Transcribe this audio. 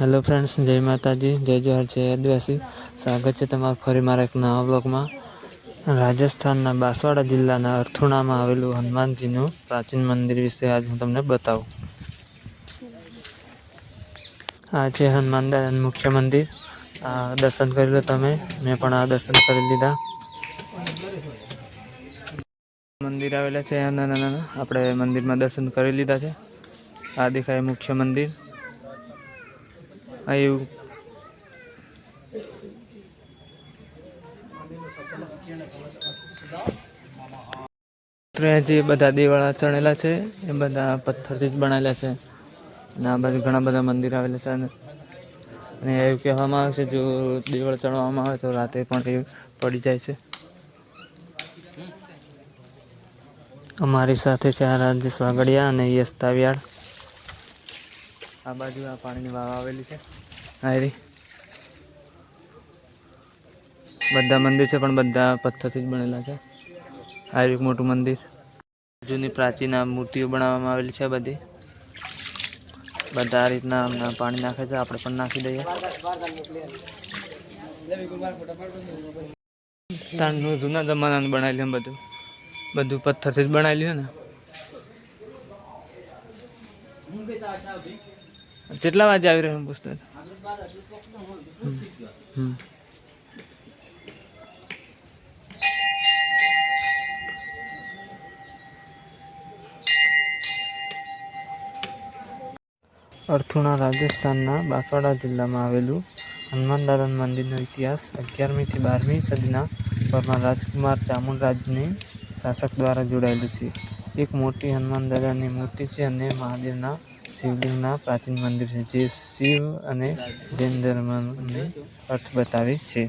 Hello friends જય માતાજી, જય જોહાર, જય આદિવાસી. સ્વાગત છે તમારું ફરી મારા એક નવા બ્લોગમાં રાજસ્થાનના બાંસવાડા જિલ્લાના અર્થુણામાં આવેલું હનુમાનજીનું પ્રાચીન મંદિર વિશે આજ હું તમને બતાવું. આ છે હનુમાન મુખ્ય મંદિર. આ દર્શન કરી લો તમે. મેં પણ આ દર્શન કરી લીધા. મંદિર આવેલા છે નાના નાના. આપણે મંદિરમાં દર્શન કરી લીધા છે. આ દેખાય મુખ્ય મંદિર. આવ્યું જે બધા દેવાળા ચણેલા છે, એ બધા પથ્થરથી જ બનાવેલા છે. અને આ બાજુ ઘણા બધા મંદિર આવેલા છે. અને એવું કહેવામાં આવે છે, જો દેવળ ચણવામાં આવે તો રાતે પણ એ પડી જાય છે. અમારી સાથે છે આ રાજેશ વાગડિયા અને યશ તાવિયાડ આ બાજુ આ પાણીની વાવ આવેલી છે. આ રી બધા મંદિર છે, પણ બધા પથ્થરથી જ બનેલા છે. આ મોટું મંદિર. જૂની પ્રાચીન આ મૂર્તિઓ બનાવવામાં આવેલી છે બધી. બધા આ રીતના પાણી નાખે છે, આપણે પણ નાખી દઈએ. તારનું જૂના જમાનાનું બનાવેલું બધું. બધું પથ્થરથી જ બનાવેલું ને. કેટલા વાગે આવી રહ્યું પુસ્તક અર્થુણા રાજસ્થાનના બાંસવાડા જિલ્લામાં આવેલું હનુમાન દાદા મંદિરનો ઇતિહાસ અગિયારમીથી બારમી સદીના પરમાર રાજકુમાર ચામુંડરાજને શાસક દ્વારા જોડાયેલું છે. એક મોટી હનુમાન દાદાની મૂર્તિ છે અને મહાદેવના શિવલિંગના પ્રાચીન મંદિર છે જે શિવ અને જૈન ધર્મને અર્થ બતાવે છે.